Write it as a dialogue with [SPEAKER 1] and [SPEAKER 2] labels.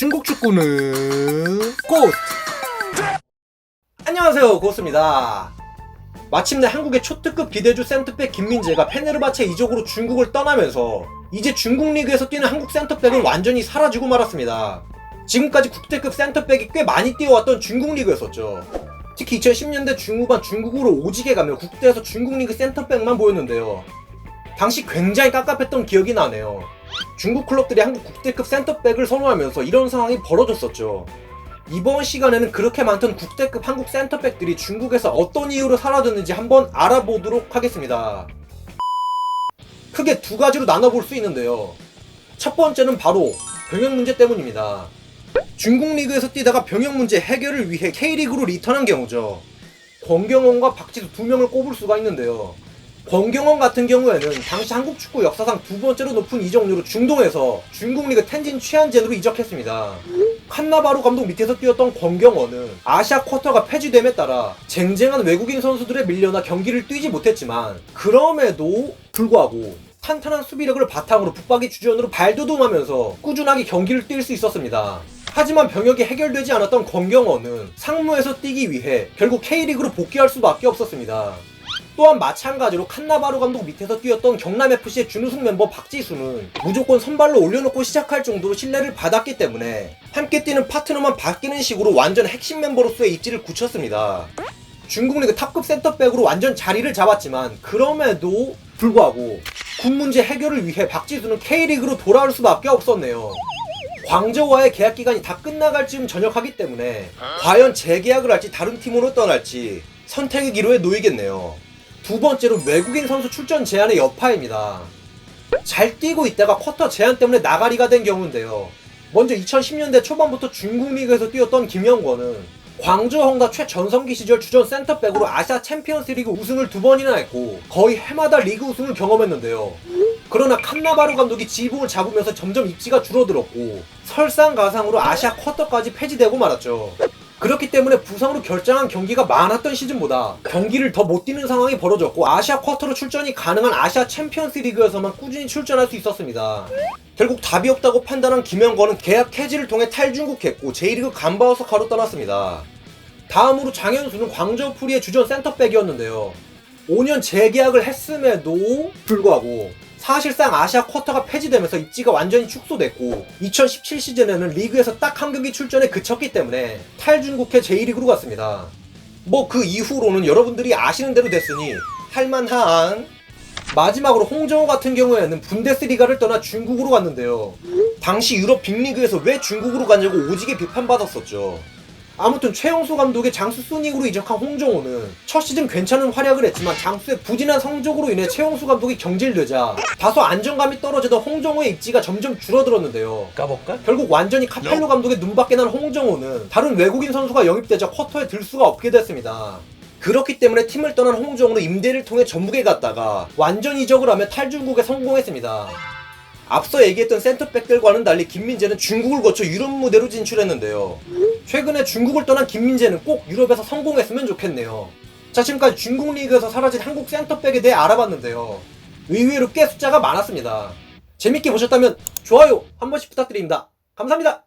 [SPEAKER 1] 중국 축구는 꽃! 안녕하세요 고스입니다. 마침내 한국의 초특급 비대주 센터백 김민재가 페네르바체 이적으로 중국을 떠나면서 이제 중국 리그에서 뛰는 한국 센터백은 완전히 사라지고 말았습니다. 지금까지 국대급 센터백이 꽤 많이 뛰어왔던 중국 리그였었죠. 특히 2010년대 중후반 중국으로 오지게 가며 국대에서 중국 리그 센터백만 보였는데요. 당시 굉장히 깝깝했던 기억이 나네요 중국 클럽들이 한국 국대급 센터백을 선호하면서 이런 상황이 벌어졌었죠. 이번 시간에는 그렇게 많던 국대급 한국 센터백들이 중국에서 어떤 이유로 사라졌는지 한번 알아보도록 하겠습니다. 크게 두 가지로 나눠볼 수 있는데요. 첫 번째는 바로 병역 문제 때문입니다. 중국 리그에서 뛰다가 병역 문제 해결을 위해 K리그로 리턴한 경우죠. 권경원과 박지수 두 명을 꼽을 수가 있는데요. 권경원 같은 경우에는 당시 한국 축구 역사상 두 번째로 높은 이적료로 중동에서 중국 리그 텐진 취한젠으로 이적했습니다. 칸나바루 감독 밑에서 뛰었던 권경원은 아시아 쿼터가 폐지됨에 따라 쟁쟁한 외국인 선수들에 밀려나 경기를 뛰지 못했지만 그럼에도 불구하고 탄탄한 수비력을 바탕으로 북박이 주전으로 발돋움하면서 꾸준하게 경기를 뛸 수 있었습니다. 하지만 병역이 해결되지 않았던 권경원은 상무에서 뛰기 위해 결국 K리그로 복귀할 수밖에 없었습니다. 또한 마찬가지로 칸나바루 감독 밑에서 뛰었던 경남FC의 준우승 멤버 박지수는 무조건 선발로 올려놓고 시작할 정도로 신뢰를 받았기 때문에 함께 뛰는 파트너만 바뀌는 식으로 완전 핵심 멤버로서의 입지를 굳혔습니다. 중국 리그 탑급 센터백으로 완전 자리를 잡았지만 그럼에도 불구하고 군 문제 해결을 위해 박지수는 K리그로 돌아올 수밖에 없었네요. 광저와의 계약 기간이 다 끝나갈 즈음 전역하기 때문에 과연 재계약을 할지 다른 팀으로 떠날지 선택의 기로에 놓이겠네요. 두 번째로 외국인 선수 출전 제한의 여파입니다. 잘 뛰고 있다가 쿼터 제한 때문에 나가리가 된 경우인데요. 먼저 2010년대 초반부터 중국 리그에서 뛰었던 김영권은 광주 헝다 최전성기 시절 주전 센터백으로 아시아 챔피언스 리그 우승을 두 번이나 했고 거의 해마다 리그 우승을 경험했는데요. 그러나 칸나바루 감독이 지붕을 잡으면서 점점 입지가 줄어들었고 설상가상으로 아시아 쿼터까지 폐지되고 말았죠. 그렇기 때문에 부상으로 결장한 경기가 많았던 시즌보다 경기를 더 못 뛰는 상황이 벌어졌고 아시아 쿼터로 출전이 가능한 아시아 챔피언스 리그에서만 꾸준히 출전할 수 있었습니다. 결국 답이 없다고 판단한 김영권은 계약 해지를 통해 탈중국했고 J리그 간바워서 가로 떠났습니다. 다음으로 장현수는 광저우 프리의 주전 센터백이었는데요. 5년 재계약을 했음에도 불구하고 사실상 아시아 쿼터가 폐지되면서 입지가 완전히 축소됐고 2017 시즌에는 리그에서 딱 한 경기 출전에 그쳤기 때문에 탈중국해 J리그로 갔습니다. 뭐 그 이후로는 여러분들이 아시는 대로 됐으니 할만한 마지막으로 홍정호 같은 경우에는 분데스리가를 떠나 중국으로 갔는데요. 당시 유럽 빅리그에서 왜 중국으로 갔냐고 오지게 비판받았었죠. 아무튼 최용수 감독의 장수 소닉으로 이적한 홍정호는 첫 시즌 괜찮은 활약을 했지만 장수의 부진한 성적으로 인해 최용수 감독이 경질되자 다소 안정감이 떨어지던 홍정호의 입지가 점점 줄어들었는데요.
[SPEAKER 2] 까볼까?
[SPEAKER 1] 결국 완전히 카펠로 감독의 눈밖에 난 홍정호는 다른 외국인 선수가 영입되자 쿼터에 들 수가 없게 됐습니다. 그렇기 때문에 팀을 떠난 홍정호는 임대를 통해 전북에 갔다가 완전 이적을 하며 탈중국에 성공했습니다. 앞서 얘기했던 센터백들과는 달리 김민재는 중국을 거쳐 유럽 무대로 진출했는데요. 최근에 중국을 떠난 김민재는 꼭 유럽에서 성공했으면 좋겠네요. 자, 지금까지 중국 리그에서 사라진 한국 센터백에 대해 알아봤는데요. 의외로 꽤 숫자가 많았습니다. 재밌게 보셨다면 좋아요 한 번씩 부탁드립니다. 감사합니다.